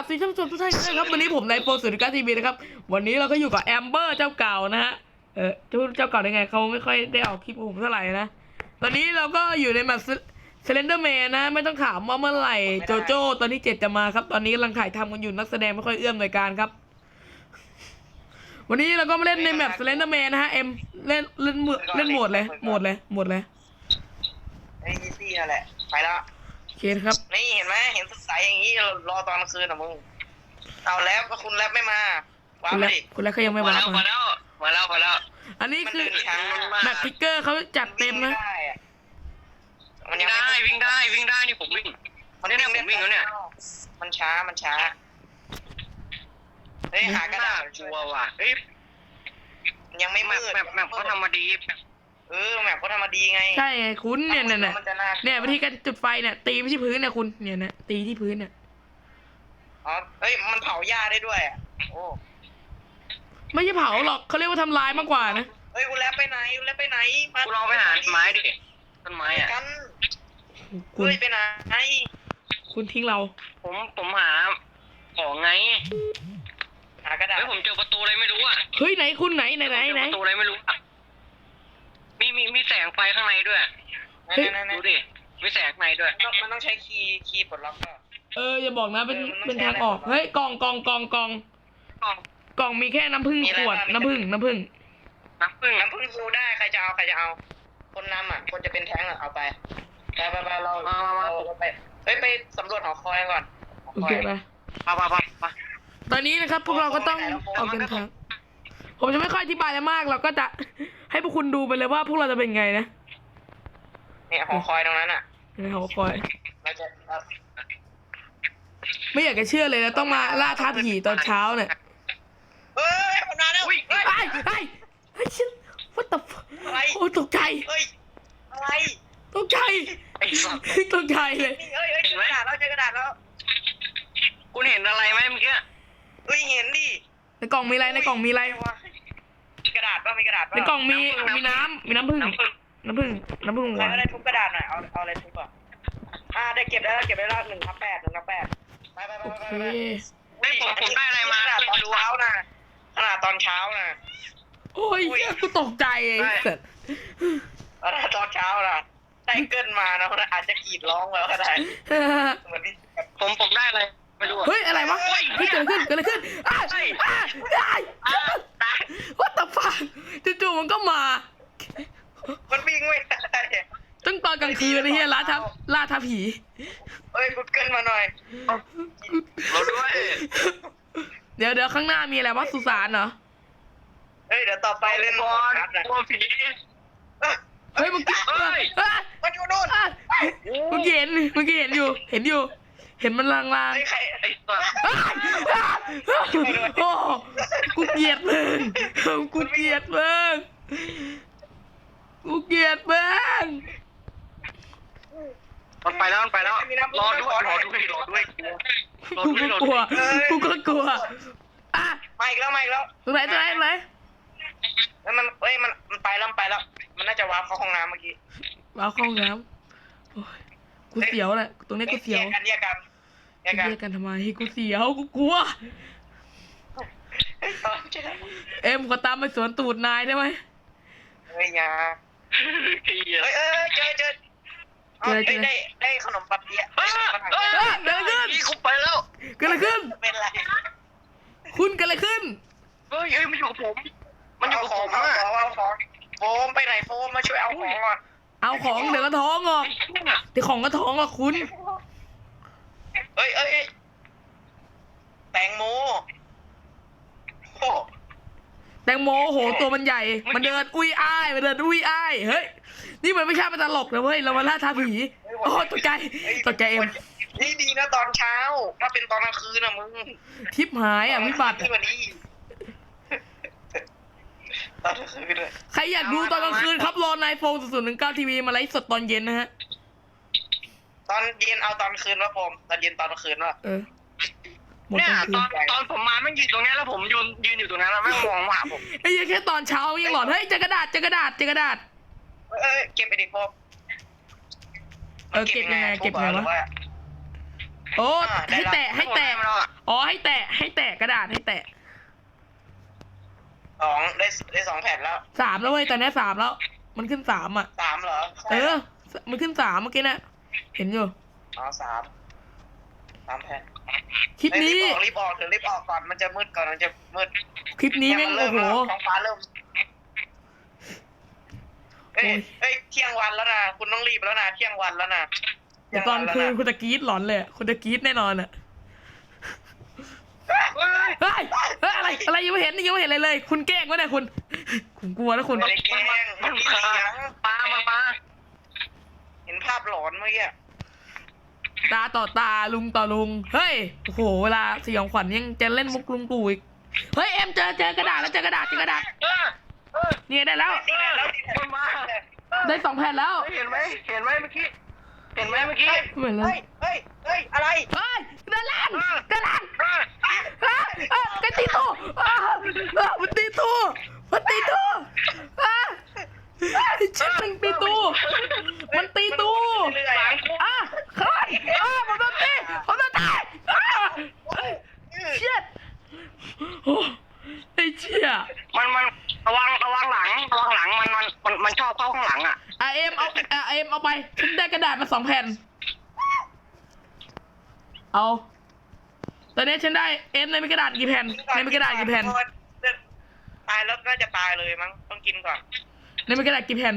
กับซีซั่นชมทุกท่านนะครับวันนี้ผมนายโฟสุริกาทีวีนะครับ วันนี้เราก็อยู่กับแอมเบอร์เจ้าเก่านะฮะเออจะพูดเจ้าเก่าได้ไงเขาไม่ค่อยได้ออกคลิปผมเท่าไหร่นะตอนนี้เราก็อยู่ในแมตช์เซเลนเดอร์แมนนะ ไม่ต้องถามว่าเมื่อไหร่โจโจ้ตอนที่เจ็ดจะมาครับ ตอนนี้กำลังถ่ายทำกันอยู่นักแสดงไม่ค่อยเอื้อมหน่วยการครับ วันนี้เราก็มาเล่นในแมปเซเลนเดอร์แมนนะฮะเอ็มเล่นเล่นหมดเล่นหมดเลยหมดเลยหมดเลยไอ้อีซี่นั่นแหละไปแล้ว เคครับ นี่เห็นไหมเห็นสดใสอย่างนี้รอตอนกลางคืนอะมึงเอาแล้วก็คุณแรปไม่มาว้าคุณไปแล้วดิคุณแล้วเขายังไม่มามาแล้วมามาแล้วมาแล้วมาแล้ว อันนี้คือมันเดินช้าแมปพิกเกอร์เขาจัดเต็มนะวิ่งได้อะมันวิ่ยังงไม่ได้วิ่งได้วิ่งได้นี่ผมวิ่งมันเนี่ยผมวิ่งแล้วเนี่ย มันช้ามันช้าเฮ้ยหากระดาษชัวร์ว่ะเอ้ยยังไม่แมมืปดแมปแมปเขาทำมาดี เออแมปก็ทำมาดีไงใช่ไงคุณเนี่ยเนี่ยเนี่ยมัจะน่าเนี่ยวิธีการจุดไฟเนี่ยตีไปที่พื้นเนี่ยคุณเนี่ยนะตีที่พื้นเนี่ยอ๋อเฮ้ยมันเผาหญ้าได้ด้วยอะโอ้ไม่ใช่เผาหรอกเขาเรียกว่าทำลายมากกว่านะเฮ้ยคุณแรปไปไหนคุณแรปไปไหนมากูลองไปหาไม้ดิต้นไม้อะกันคุณเฮ้ยไปไหนคุณทิ้งเรา ผมผมหาของไงหากระดาษเฮ้ยผมเจอประตูอะไรไม่รู้อะเฮ้ยไหนคุณไหนไหนไหนผมเจอไหนประตูอะไรไม่รู้อะมีมีมีแส งไฟข้างในด้วยนั่นๆๆดูดิมีแสงข้างในด้วยต้องมันต้องใช้คีย์คีย์ปลดล็อกก็เอออย่าบอกนะเป็นเออมันต้องเป็นทางใช้อะไรออกวะเฮ้ยกล่องกล่องกล่องกล่องกล่องกล่องมีแค่น้ำผึ้งมีอะไรขวดบ้าง น้ำผึ้งน้ำผึ้งน้ำผึ้งน้ำพึ่งฟูได้ใครจะเอาใครจะเอา คนนำอะคนจะเป็นแท้งอะเอาไปไปไปไปเราเราไปเฮ้ยไปสำรวจหอคอยก่อนหอโอคอเคยไปมามามามาตอนนี้นะครับพวกเราก็ต้องออกเดินทางผมจะไม่ค่อยอธิบายอะไรมากเราก็จะ ให้พวกคุณดูไปเลยว่าพวกเราจะเป็นไงนะเนี่ยหอคอยตรงนั้นอะในหอคอย เราจะเอาไม่อยากจะเชื่อเลยนะต้องมาล่าท้าผีตอนเช้าเนี่ยเฮ้ยคนมาแล้วเฮ้ยไอ้ไอ้ไอ้ชิน what the fuck อะไรโอ้ตกใจเฮ้ยอะไรตกใจไอ้สัตว์ตกใจเลยนี่เฮ้ยเฮ้ยเจอกระดาษแล้วเจอกระดาษแล้วคุณเห็นอะไรไหมเมื่อกี้เฮ้ยเห็นดิในกล่องมีอะไรในกล่องมีอะไรมีกระดา ษป่ะมีกระดาษป่ะในกล่องมีมีน้ำมีน้ำผึ้งน้ำผึ้งน้ำผึ้งน้ำผึ้งหใครวานก็ได้ทุบกระดาษหน่อยเอาเอาอะไรทุบก่อนอ่าได้เก็บได้แล้วเก็บได้แล้วหนึ่งทับแปดหนึ่งทับแปดไปไปไปโอไปเคไปเฮ้ยผมผมได้อะไรมาขนาดตอนไม่รู้เช้าอะนะขนาดตอนเช้านะโอ้ยกูตกใจไอ้ได้สัสขนาดตอนเช้านะได้เกินมานะอาจจะกรีดร้องแล้วก็ได้เหมือนที่ ผมผมได้อะไรไม่รู้อะเฮ้ยอะไรวะเฮ้ยเกิดอะไรขึ้นเกิดอะไรขึ้นอ้าวอ้าวอ้าว ตาย what the fuck จู่ๆมันก็มา มันวิ่งไม่ได้ ตั้งตอนกลางคืนไอ้เหี้ยล่าท้าล่าท้าผีเฮ้ยกูเกินมาหน่อยเราด้วย เดี๋ยวเดี๋ยวข้างหน้ามีอะไรวะสุสานเหรอ เฮ้ยเดี๋ยวต่อไปเล่นบอลคัดนะกลัวผีเฮ้ยเมื่อกี้เฮ้ยอะมันอยู่นู่นอะเมื่อกี้เห็นเมื่อกี้เห็นอยู่ เห็นอยู่ เห็นมันลางๆไอ้ใครไอ้สัตว์อะอะโอ้กูเกลียดมึงกูเกลียดมึงกูเกลียดมึง มันไปแล้วมันไปแล้ว รอด้วยรอด้วยรอด้วยรอกูด้วยก็รอกลัด้ววยกูก็กลัวอะมาอีกแล้วมาอีกแล้วตรงไหนตรงไหนตรงไหนแล้วมันเฮ้ยมันมันไปแล้วมันไปแล้ว มันน่าจะวาร์ปเข้าห้องน้ำเมื่อกี้ว้าวเข้าห้องน้ำโอ้ยกูเสียวแหละตรงนี้กูเสียวแยกกันแยกกันแยกกันเรียกกันทำไมกูเสียวกูกลัวตอนเช้าเอ็มขอตามไปสวนตูดนายได้ไหมเฮ้ยอยาไอ้เหี้ยเฮ้ยเอ้ยเจอเจอ เอาเจอเจอได้ได้ได้ขนมปังเปี๊ยะเฮ้ยเฮ้ยเอ้ยเกิดอะไรขึ้น นี่กูไปแล้ว เกิดอะไรขึ้น เป็นไรคุณเกิดอะไรขึ้น เฮ้ยเฮ้ยมันอยู่กับผม มันอยู่เอากับขผองมเอาอะของเอาของโฟมไปไหนโฟมมาช่วยเอาของก่อนเอาของเดี๋ยวก็ท้องออกไอ้เหี้ยเดี๋ยวของก็ท้องออกคุณเอ้ยเอ้ยเอ้ยแตงโมโอ้แตงโมโหตัวมันใหญ่ มันเดินอุ้ยอ้ายมันเดินอุ้ยอ้ายเฮ้ย นี่มันไม่ใช่มันตลกนะเว้ยเรามาล่าท้าผีโอ้ตกใจตกใจเอ็มนี่ดีนะตอนเช้า ถ้าเป็นตอนกลางคืนอะมึงทิปหายอะวิบัตินี่วันนี้ตอนกลางคืนเลยใครอยากดูตอนกลางคืนครับรอนายโฟงศูนย์หนึ่งเก้าทีวีมาไลฟ์สดตอนเย็นนะฮะ ตอนเย็นเอาตอนคืนวะผมตอนเย็นตอนกลางคืนวะเออหมดเนี่ยกลางคืตนอนตอนผมมาแม่งยืนตรงเนี้ยแล้วผมยืนยืนอยู่ตรงนั้นแล้วแม่งมองมาหาผมไอ้เหี้ยแค่ตอนเช้ายังหลอนเฮ้ยเจอกระดาษเจอกระดาษเจอกระดาษ เอ้ยเอ้ยเก็บไปดิพบเออเก็บยังไงเก็บยังไงวะโอ้อ่าได้ให้ละแตะให้แตะไม่รอดอ๋อให้แตะให้แตะกระดาษให้แตะสองได้ได้สองแผ่นแล้วสามแล้วเว้ยตอนนี้สามแล้ว มันขึ้นสามอะสามเหรอเออ มันขึ้นสามเมื่อกี้นะเห็นอยู่อ๋อสามสามแผ่นคลิปนี้เอ้ยรีบออกรีบออกเถอะรีบออกก่อนมันจะมืดก่อนมันจะมืดคลิปนี้แม่งเยโอ้โหเริ่มแล้วท้องฟ้าเริ่มเอ้ยโอ้ยเอ้ยเที่ยงวันแล้วนะคุณต้องรีบแล้วนะเที่ยงวันแล้วนะเดี๋ยวตอนคืนคุณจะกรี๊ดหลอนเลยอะคุณจะกรี๊ดแน่นอนอะเฮ้ยเฮ้ยเฮ้ยอะไรอะไรยังไม่เห็นยังไม่เห็นอะไรเลย คุณแกล้งวะเนี่ยคุณผมกลัวแล้วคุณไม่ได้แกล้งมันมีมาเสียงปลามามาเห็นภาพหลอนเมื่อกี้ตาต่อตาลุงต่อลุง เฮ้ยโอ้โหเวลาสยองขวัญยังจะเล่นมุกลุงตู่อีกเฮ้ยเอ็มเจอเจอกระดาษแล้วเจอกระดาษเจอกระดาษ เออ เออนี่ได้แล้วตีแผ่นแล้วตีแผ่นมันมาได้สองแผ่นแล้ว เห็นไหมเห็นไหมเมื่อกี้ เห็นไหมเมื่อกี้เหมือนเลเฮ้ยยเฮ้ยเฮ้ยอะไรเฮ้ยด้านล่างด้านล่างเอออะอะกันตีตู้อะอะมันตีตู้มันตีตู้อะชิบมันตีตู้มันตีตู้เรื่อยๆสามคู่อะเฮ้ยอะผมโดนตีผมโดนตีอะเชี่ยโอ้ไอ้เชี่ยมันมัน ระวังระวังหลังระวังหลังมันมันมันมันชอบเข้าข้างหลังอะอะเอ็มเอาอะเอ็มเอาไปฉันได้กระดาษมาสองแผ่น เอา ตอนนี้ฉันได้เอ็มในมีกระดาษกี่แผ่นในมีกระดาษกี่แผ่นตายแล้วน่าจะตายเลยมั้งต้องกินก่อนในมีกระดาษกี่แผ่น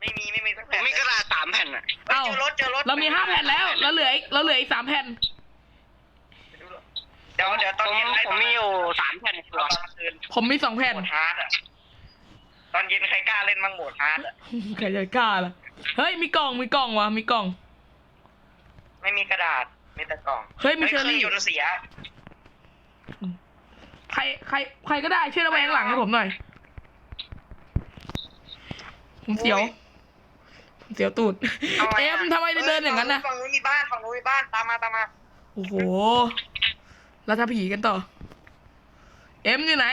ไม่มีไม่มีสักผแผ่มนมีกระดาษสามแผ่นอะเอ้าเอ้าเจอรถเจอรถเรามีห้าแผ่นแล้วเราเหลืออีกเราเหลืออีกสามแผ่น เดี๋ยวเดี๋ยวตอนผมเย็นไล่ผมมีอยู่สามแผ่นตตัวอนกลางคืนผมมีสองแผ่นโหมดฮาร์ดอะตอนเย็นใครกล้าเล่นบ้างโหมดฮาร์ดอะใครจะกล้าล่ะเฮ้ยมีกล่องมีกล่องวะมีกล่อง ไม่มีกระดาษมีแต่กล่องเฮ้ยมีเชอรี่คงยนต์เสียใครใครใครก็ได้ช่วยระแวงหลังให้ผมหน่อย ผมเสียวผมเสียวตูดเอ็มทำไมเดินอย่างนั้นนะฝั่งนู้นมีบ้านฝั่งนู้นมีบ้านตามมาตามมาโอ้โห แล้วถ้าผีกันต่อ เอ็มอยู่ไหน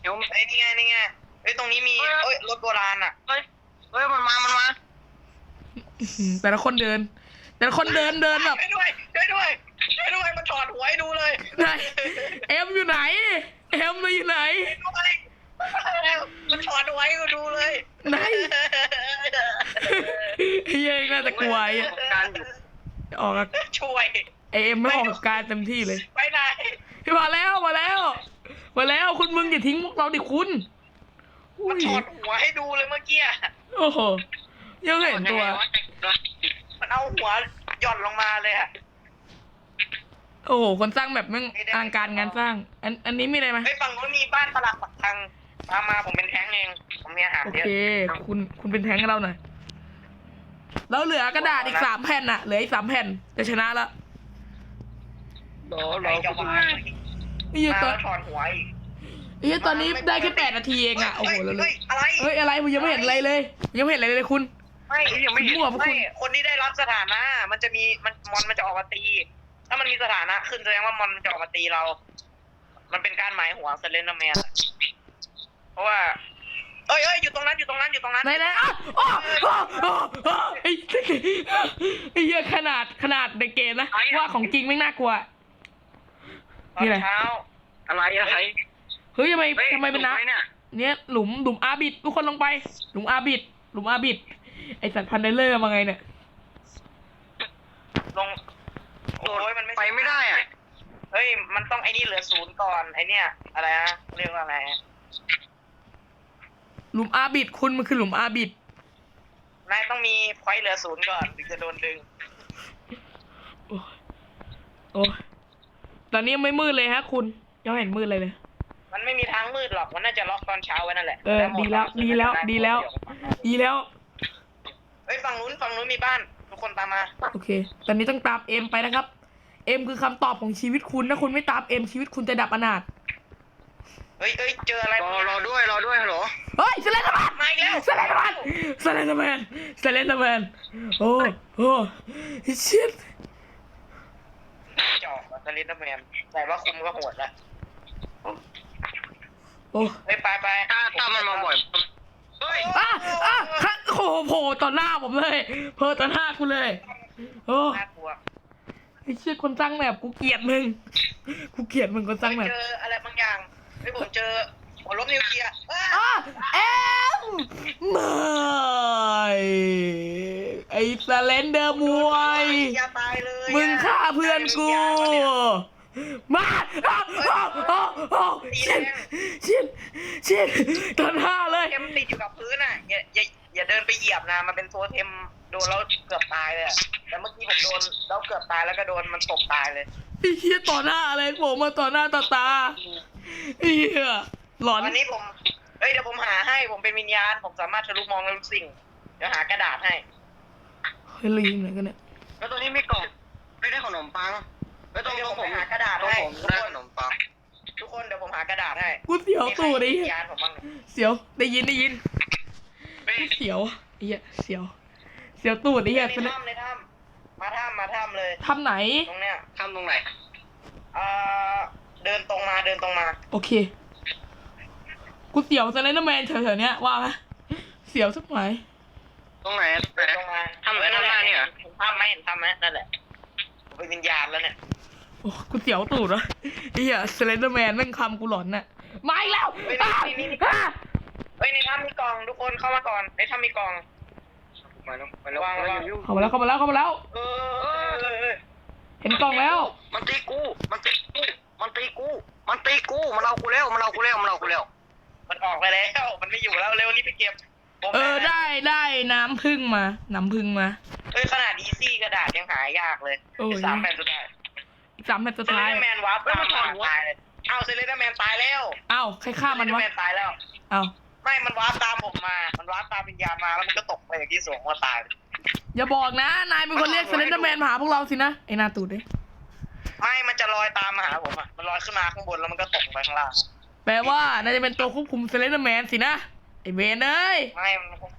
เดี๋ยวไอ้ยนี่ไงนี่ไงเอ้ยตรงนี้มีเอ้ยรถโบราณอะเฮ้ยเฮ้ยมันมา มันมาอื้อหือแต่ละคนเดิน แต่ละคนเดินเดินแบบช่วยด้วยช่วยด้วยช่วยด้วยมันถอดหัวให้ดูเลยไหนเอ็มอยู่ไหน เอ็มอยู่ไหนด้วยมันถอดหัวให้ดูเลยไหน เฮ้ยน่าจะกลัวไอ้การอยู่ออกอะช่วยเอ็มไม่ออกอาการเต็มที่เลย ไปไหนพี่ มาแล้วมาแล้ว มาแล้วคุณมึงอย่าทิ้งพวกเราดิคุณอุ้มันยถอดหัวให้ดูเลยเมื่อกี้อะโอ้โหยังเห็นตัว มันเอาหัวหย่อนลงมาเลยอะโอ้โหคนสร้างแบบแม่งอลังการงานสร้าง อันอันนี้มีอะไรไหมเฮ้ยฝั่งนู้นมีบ้านปลักปักทังตามมาผมเป็นแท้งเองผมมีอาหารโอเยอะเค คุณคุณเป็นแทงให้เราหน่อยเราเหลือกระดาษอีกสามแผ่นน่ะเหลืออีกสามแผ่นจะชนะละรอรใครอจะมา นี่มาตอนแล้วถอดหัวอีกนี่ตอนนี้ได้แค่แปดนาทีเองอะโอ้โหเลยฮ้ยอะไรเฮ้ยอะไรผมยังไม่เห็นอะไรเลยยังไม่เห็นอะไรเลยคุณ ไม่ยังไม่เห็นมั่วพวกไม่คุณคนที่ได้รับสถานะ มันจะมีมันมอนมันจะออกมาตี ถ้ามันมีสถานะขึ้นแสดงว่ามอนมันจะออกมาตีเรา มันเป็นการหมายหัวเซเลนเดอร์แมนอะเพราะว่าเอ้ยเอ้ยอยู่ตรงนั้นอยู่ตรงนั้นอยู่ตรงนั้นไหนไหนอะอ้ออ้ออ้ออ้อไอ้ไอ้เหี้ยขนาดขนาดในเกมนะว่าของจริงไม่น่ากลัว ตอนนี่อะไรเช้า อะไรอะไรเฮ้ยทำไมฮ้ยทำไมเป็นน้ถูกหเนี่ยำเนี่ยหลุมหลุมอาบิดทุกคนลงไป หลุมอาบิดหลุมอาบิดไอสัตว์พันไดเลอร์มาไงเนี่ยลงโดโอ้ดยมันไม่ไปไม่ได้อะเฮ้ย มันต้องไอ้นี่เหลือศูนย์ก่อนไอ้เนี่ย อะไรนะเรียกว่าอะไรหลุมอาบิดคุณมันคือหลุมอาบิดนายต้องมีพอยต์เหลือศูนย์ก่อนถึงจะโดนดึงโอ้ยโอ้ยตอนนี้ยังไม่มืดเลยฮะคุณ ยังไม่เห็นมืดเลยเลย มันไม่มีทางมืดหรอก มันน่าจะล็อกตอนเช้าไว้นั่นแหละเออหมดีแล้วเราดีแล้วดีแล้ว ดีแล้ว เฮ้ยฝั่งนู้นฝั่งนู้นมีบ้าน ทุกคนตามมา โอเค ตอนนี้ต้องตามเอ็มไปนะครับ เอ็มคือคำตอบของชีวิตคุณถ้าคุณไม่ตามเอ็มชีวิตคุณจะดับอนาถ เฮ้ยเฮ้ยเจออะไรรอรอด้วยรอด้วยฮัลโหล เฮ้ยสเลนเดอร์แมนมาอีกแล้ว สเลนเดอร์แมนสเลนเดอร์แมนสเลนเดอร์แมนโอ้โอ้ชิต จอกสลินเดอร์แมนแต่ว่าคุมก็โหดละ โอ้เฮ้ยไปไปถ้าถ้ามันมาบ่อยเฮ้ยอะอะฮะโอ้โหโผล่ต่อหน้าผมเลยโผล่ต่อหน้าคุณเลยโอ้น่ากลัวไอ้เชี่ยคนสร้างแมปกูเกลียดมึงกูเกลียดมึงคนสร้างแมปเจออะไรบางอย่างเฮ้ยผมเจอหัวลบนิวเคลียร์อ้าอะแอมไม่ไอ้สเลนเดอร์มวยอย่าตายเลยมึงฆ่าเพื่อนกู มาอ้าวอ้าวอ้าวอ้าวชินชินชินตอนห้าเลย เทมติดอยู่กับพื้นอะอย่าอย่าอย่าเดินไปเหยียบนะ มันเป็นโซเทมโดนแล้วเกือบตายเลยอะแต่เมื่อกี้ผมโดนแล้วเกือบตายแล้วก็โดนมันตกตายเลยไอ้เหี้ยต่อหน้าอะไรผมมาต่อหน้าต่อตาไอ้เหี้ยหลอนวันนี้ผมเฮ้ยเดี๋ยวผมหาให้ผมเป็นวิญญาณผมสามารถทะลุมองทุกสิ่งเดี๋ยวหากระดาษให้เฮ้ยลีนไหนกันเนี่ยแล้วตัวนี้ไม่กล่องไม่ได้ขนมปัง แล้วตรงเดี๋ยวตรงผมผมไปหากระดาษตรงให้ผมทุกได้คขนนมปังทุกคนเดี๋ยวผมหากระดาษให้กูเสียวตูดไอ้มีเหี้ใครยเห็นวิญญาณผมบ้างเสียวได้ยินได้ยินกูเสียวไอ้เหี้ยเสียว เสียวตูดไอ้เหี้ยในถ้ำในถ้ำมาถ้ำมาถ้ำเลยทำไหน ตรงเนี้ยทำตรงไหนเอ่อเดินตรงมาเดินตรงมาโอเค กูเสียวสไลเดอร์แมนแถวๆเนี้ยว่าไหมเสียวสักหน่อยตรงไหนตรงไหน เดินตรงมาทำไอ้ทำหน้านี่เหรอเห็นถ้ำไหมเห็นถ้ำไหมนั่นแหละผม เป็นวิญญาณแล้วเนี่ยโอ้กูเสียวตูดวะไอ้เหี้ยสไลเดอร์แมนแม่งคำกูหลอนน่ะมาอีกแล้วอะอะเฮ้ยในถ้ำมีกล่องทุกคนเข้ามาก่อนในถ้ำมีกล่อง มาแล้วมาแล้ววางมาระวังแล้วเข้ามาแล้วเข้ามาแล้วเข้ามาแล้ว เออเออเออเออเห็นกล่องแล้ว มันตีกู มันตีกู มันตีกู มันตีกู มันเอากูแล้ว มันเอากูแล้ว มันเอากูแล้ว มันออกไปแล้ว มันไม่อยู่แล้วเร็วรีบไปเก็บผมเออได้ได้น้ำพึ่งมา น้ำพึ่งมาเฮ้ยขนาดอีซี่กระดาษยังหายากเลยโอ้ย สามแผ่นสุดท้ายอีกสามแมตช์สุดเซเลท้ายนแมนวาร์ปตามมาตายเลยเอ้าเซเลนแมนตายแล้วอ้าวใครฆ่ามันเซวะเลนแมนตายแล้วอ้าวไม่มันวาร์ปตามผมมา มันวาร์ปตามวิญญาณมาแล้วมันก็ตกไปอย่างที่สูงว่าตาย อย่าบอกนะ นายเป็นคนเรียกสไลเดอร์แมนมาหาพวกเราสินะ ไอ้หนาตูดเอ้ยไม่มันจะลอยตามมาหาผมอะ มันลอยขึ้นมาข้างบนแล้วมันก็ตกไปข้างล่าง แปลว่าน่าจะเป็นตัวควบคุมสไลเดอร์แมนสินะ ไอ้เวนเอ้ย ไม่มันคง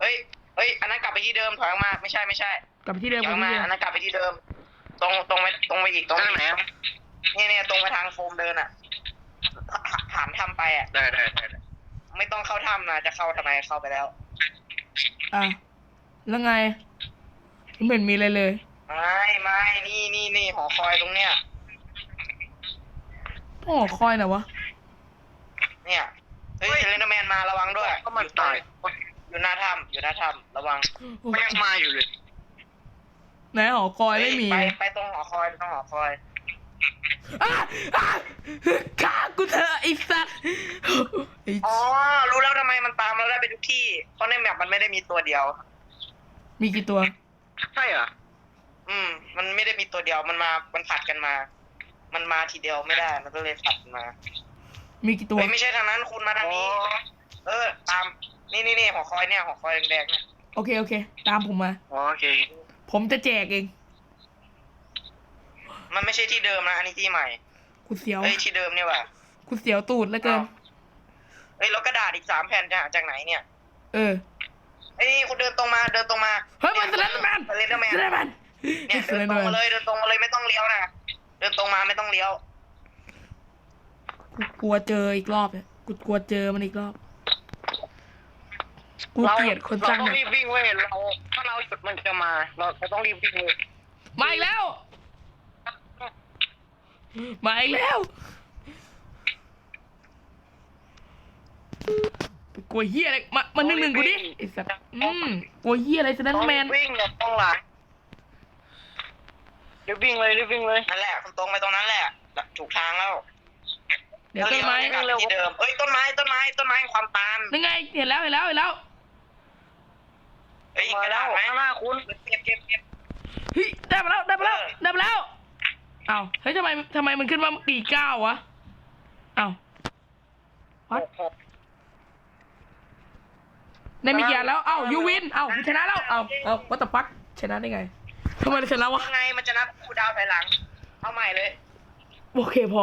เฮ้ย เฮ้ยอันนั้นกลับไปที่เดิมถอยออกมาไม่ใช่ไม่ใช่กลับไปที่เดิมถกอลัยบอไปอกมาที่เดิอัมนนั้นกลับไปที่เดิม ตรงตรงไปตรงไปอีกตรงทางไหนอะเนี่ยเนี่ยตรงไปทางโฟมเดินอะผ่านถ้ำไปอะได้ได้ได้ได้ไม่ต้องเข้าถ้ำนะจะเข้าทำไมเข้าไปแล้วอะแล้วไงไม่เห็นมีอะไรเลยไม่ไม่นี่นี่นี่หอคอยตรงเนี้ยต้องหอคอยนะวะเนี่ยเฮ้ยเซเลนแมนมาระวังด้วยก็มันตาย อยู่หน้าถ้ำอยู่หน้าถ้ำระวังโอ้มันยังมาอยู่เลยไหนหอคอยไม่มีไปไปตรงหอคอยตรงหอคอยอะอะฆ่ากูเถอะไอ้สัสไอ้อ๋อรู้แล้วทำไมมันตามเราได้ไปทุกที่ เพราะในแมปมันไม่ได้มีตัวเดียว มีกี่ตัว ใช่เหรออืม มันไม่ได้มีตัวเดียวมันมา มันผัดกันมา มันมาทีเดียวไม่ได้ มันก็เลยผัดมา มีกี่ตัวเฮ้ยไม่ใช่ทางนั้นคุณมาทางนี้ เออ ตาม นี่นี่นี่หอคอยเนี่ยหอคอยแดงๆเนี่ยโอเคโอเค ตามผมมา อ๋อโอเค ผมจะแจกเองมันไม่ใช่ที่เดิมนะอันนี้ที่ใหม่กูเสียวเฮ้ยที่เดิมเนี่ยว่ะกูเสียวตูดแล้วเกินเฮ้ยแล้วกระดาษอีกสามแผ่นจะหาจากไหนเนี่ยเออเฮ้ยนี่คุณเดินตรงมาเดินตรงมาเฮ้ยมันสไลเดอร์แมนสไลเดอร์แมนสไลเดอร์แมน เนี่ยสเดิไลนเดตอรงร์แมมานเลยเดินตรงมาเลยไม่ต้องเลี้ยวนะเดินตรงมาไม่ต้องเลี้ยว กูกลัวเจออีกรอบเนี่ย กูกลัวเจอมันอีกรอบ กูเราเกลียดคนสร้างเราต้องเนี่รียบวิ่งเว้ยเราถ้าเราหยุดมันจะมา เราเราต้องรีบวิ่งเว้ยมาอีกแล้ว มาอีกแล้วกลัวเฮียอะไรมามาหนึ่งหนึ่งกูดิไอ้สัตว์อืมกลัวเฮียอะไรสไลเดอร์แมน ต้องวิ่งอย่าต้องหลังรีบวิ่งเลยรีบวิ่งเลยนั่นแหละคุณตรงไปตรงนั้นแหละ ถูกทางแล้วเดี๋ยวต้นไม้ กลับปที่เดิมเอ้ยต้นไม้ต้นไม้ต้นไม้แห่งความตามนั่นไงเห็นแล้วเห็นแล้วเห็นแล้ว เอ้ยมากระแล้ดาวษไหมข้างหน้าคุณเก็บเก็บเก็บเฮ้ยได้มาแล้วได้มาแล้วได้มาแล้วอ้าวเฮ้ยทำไมทำไมมันขึ้นว่ากี่เก้าวะอ้าว What? ได้มีกี่อันแล้วเอ้ายูวินเอ้ากูชนะแล้วเอ้าเอ้าวัตปักชนะได้ไงทำไมเราชนะวะยังไงมันจะนับคูลดาวน์ถอยหลัง เอาใหม่เลย โอเคพอ